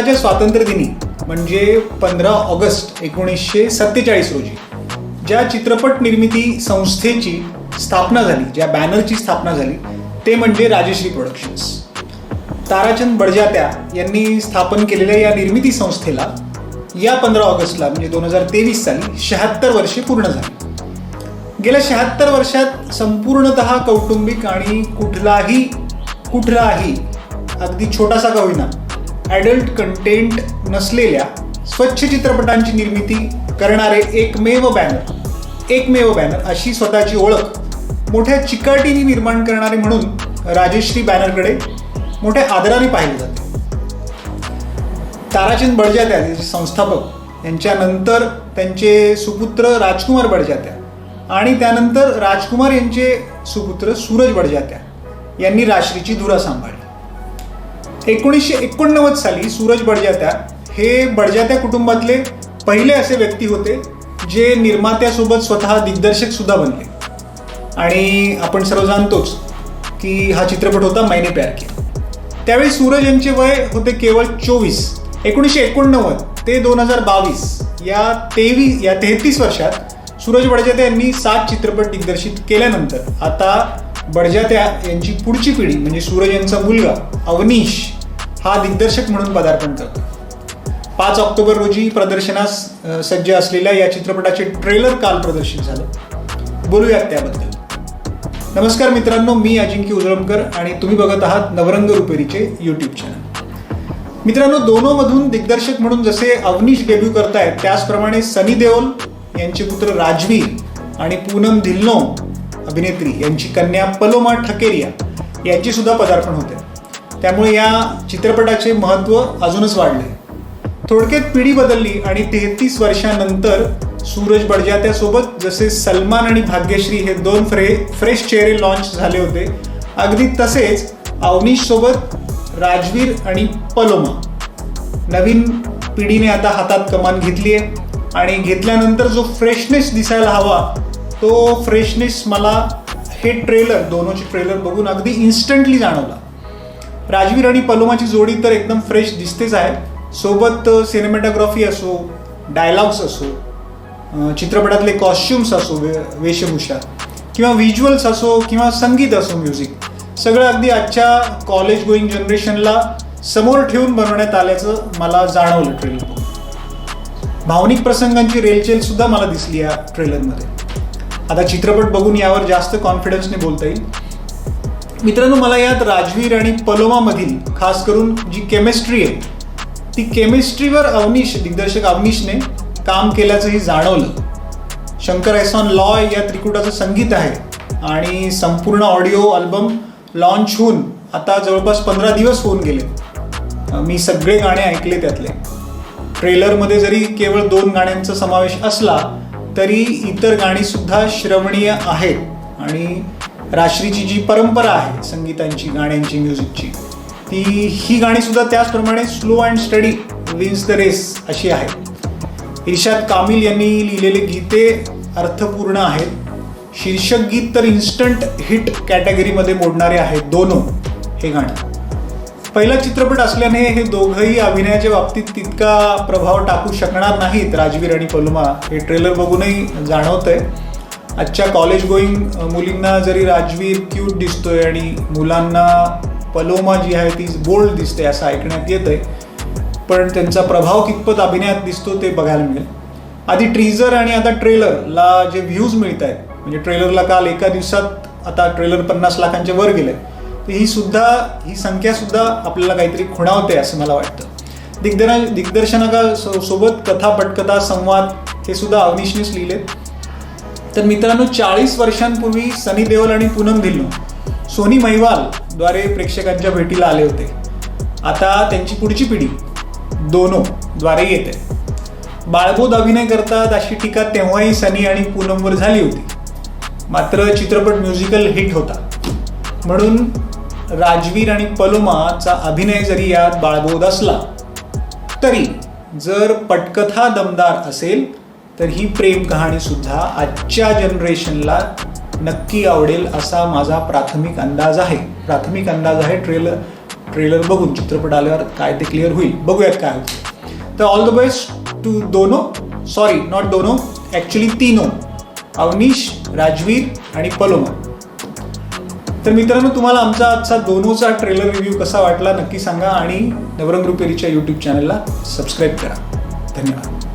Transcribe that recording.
राज्याच्या स्वातंत्र्य दिनी म्हणजे पंधरा ऑगस्ट एकोणीसशे सत्तेचाळीस रोजी ज्या चित्रपट निर्मिती संस्थेची स्थापना झाली ज्या बॅनरची स्थापना झाली ते म्हणजे राजश्री प्रोडक्शन्स ताराचंद बडजात्या यांनी स्थापन केलेल्या या निर्मिती संस्थेला या पंधरा ऑगस्टला म्हणजे दोन हजार तेवीस साली शहात्तर वर्षे पूर्ण झाली. गेल्या शहात्तर वर्षात संपूर्णत कौटुंबिक आणि कुठलाही कुठलाही अगदी छोटासा का होईना ॲडल्ट कंटेंट नसलेल्या स्वच्छ चित्रपटांची निर्मिती करणारे एकमेव बॅनर एकमेव बॅनर अशी स्वतःची ओळख मोठ्या चिकाटीने निर्माण करणारे म्हणून राजेश्री बॅनरकडे मोठ्या आदराने पाहिले जाते. ताराचंद बडजात्या जे संस्थापक यांच्यानंतर त्यांचे सुपुत्र राजकुमार बडजात्या आणि त्यानंतर राजकुमार यांचे सुपुत्र सूरज बडजात्या यांनी राश्रीची धुरा सांभाळली. एकोणीसशे एकोणनव्वद साली सूरज बडजात्या हे बडजात्या कुटुंबातले पहिले असे व्यक्ती होते जे निर्मात्यासोबत स्वतः दिग्दर्शक सुद्धा बनले. आणि आपण सर्व जाणतोच की हा चित्रपट होता मैने प्यार किया त्यावेळी सूरज यांचे वय होते केवळ चोवीस. एकोणीसशे एकोणनव्वद ते दोन हजार बावीस या तेवीस या तेहतीस वर्षात सूरज बडजात्या यांनी सात चित्रपट दिग्दर्शित केल्यानंतर आता बडजात्या यांची पुढची पिढी म्हणजे सूरज यांचा मुलगा अवनीश हा दिग्दर्शक म्हणून पदार्पण करतो. पाच ऑक्टोबर रोजी प्रदर्शनास सज्ज असलेल्या या चित्रपटाचे ट्रेलर काल प्रदर्शित झालं. बोलूयात त्याबद्दल. नमस्कार मित्रांनो मी अजिंक्य उजळमकर आणि तुम्ही बघत आहात नवरंग रुपेरीचे यूट्यूब चॅनल मित्रांनो दोनोमधून दिग्दर्शक म्हणून जसे अवनीश डेब्यू करतायत त्याचप्रमाणे सनी देओल यांचे पुत्र राजवीर आणि पूनम धिल्लो अभिनेत्री यांची कन्या पलोमा ठकेरिया यांची सुद्धा पदार्पण होते. त्यामुळे या चित्रपटाचे महत्त्व अजूनच वाढले. थोडक्यात पिढी बदलली आणि तेहतीस वर्षानंतर सूरज बडजात्यासोबत जसे सलमान आणि भाग्यश्री हे दोन फ्रे फ्रेश चेहरे लॉन्च झाले होते अगदी तसेच अवनीश सोबत राजवीर आणि पलोमा. नवीन पिढीने आता हातात कमान घेतली आहे आणि घेतल्यानंतर जो फ्रेशनेस दिसायला हवा तो फ्रेशनेस मला हे ट्रेलर दोनोचे ट्रेलर बघून अगदी इन्स्टंटली जाणवला. राजवीर आणि पलोमाची जोडी तर एकदम फ्रेश दिसतेच आहे. सोबत सिनेमॅटोग्राफी असो डायलॉग्स असो चित्रपटातले कॉस्ट्युम्स असो वे वेशभूषा किंवा व्हिज्युअल्स असो किंवा संगीत असो म्युझिक सगळं अगदी आजच्या कॉलेज गोईंग जनरेशनला समोर ठेवून बनवण्यात आल्याचं मला जाणवलं ट्रेलर भावनिक प्रसंगांची रेलचेल सुद्धा मला दिसली या ट्रेलरमध्ये आता चित्रपट बघून यावर जास्त कॉन्फिडन्सने बोलता येईल. मित्रांनो मला यात राजवीर आणि पलोमामधील खास करून जी केमिस्ट्री आहे ती केमिस्ट्रीवर अवनीश दिग्दर्शक अवनीशने काम केल्याचंही जाणवलं. शंकर एसॉन लॉय या त्रिकुटाचं संगीत आहे आणि संपूर्ण ऑडिओ अल्बम लॉन्च होऊन आता जवळपास पंधरा दिवस होऊन गेले. मी सगळे गाणे ऐकले त्यातले. ट्रेलरमध्ये जरी केवळ दोन गाण्यांचा समावेश असला तरी इतर गाणीसुद्धा श्रवणीय आहेत. आणि राश्रीची जी परंपरा आहे संगीतांची गाण्यांची म्युझिकची ती ही गाणीसुद्धा त्याचप्रमाणे slow and steady wins the race अशी आहे इर्शाद कामिल यांनी लिहिलेले गीते अर्थपूर्ण आहेत. शीर्षक गीत तर इन्स्टंट हिट कॅटेगरीमध्ये मोडणारे आहेत दोनो हे गाणं. पहिला चित्रपट असल्याने हे दोघंही अभिनयाच्या बाबतीत तितका प्रभाव टाकू शकणार नाहीत राजवीर आणि पलुमा. हे ट्रेलर बघूनही जाणवतंय. आजच्या कॉलेज गोईंग मुलींना जरी राजवीर क्यूट दिसतोय आणि मुलांना पलोमा जी आहे ती बोल्ड दिसते असं ऐकण्यात येतंय पण त्यांचा प्रभाव कितपत अभिनयात दिसतो ते बघायला मिळेल. आधी ट्रीजर आणि आता ट्रेलरला जे व्ह्यूज मिळत आहेत म्हणजे ट्रेलरला काल एका दिवसात आता ट्रेलर पन्नास लाखांच्या वर गेले ही सुद्धा ही संख्या सुद्धा आपल्याला काहीतरी खुणावते असं मला वाटतं. दिग्दर दिग्दर्शनाका सो- सोबत कथा पटकथा संवाद हे सुद्धा अवनीशनेच लिहिलेत. तर मित्रांनो चाळीस वर्षांपूर्वी सनी देओल आणि पूनम धिल्लो सोनी महिवाल द्वारे प्रेक्षकांच्या भेटीला आले होते. आता त्यांची पुढची पिढी दोनो द्वारे येते. बाळबोध अभिनय करतात अशी टीका तेव्हाही सनी आणि पूनमवर झाली होती. मात्र चित्रपट म्युझिकल हिट होता. म्हणून राजवीर आणि पलोमाचा अभिनय जरी यात बाळबोध असला तरी जर पटकथा दमदार असेल तर ही प्रेम कहाणी सुद्धा आजच्या जनरेशनला नक्की आवडेल असा माझा प्राथमिक अंदाज आहे. प्राथमिक अंदाज आहे ट्रेलर ट्रेलर बघून चित्रपट आल्यावर काय ते क्लिअर होईल. बघूयात काय होतं तर ऑल द बेस्ट टू दोनो सॉरी नॉट दोनो ॲक्च्युली तीनो अवनीश राजवीर आणि पलोमा. तर मित्रांनो तुम्हाला आमचा आजचा दोनोचा ट्रेलर रिव्ह्यू कसा वाटला नक्की सांगा आणि नवरंग रुपेरीच्या यूट्यूब चॅनलला सबस्क्राईब करा. धन्यवाद.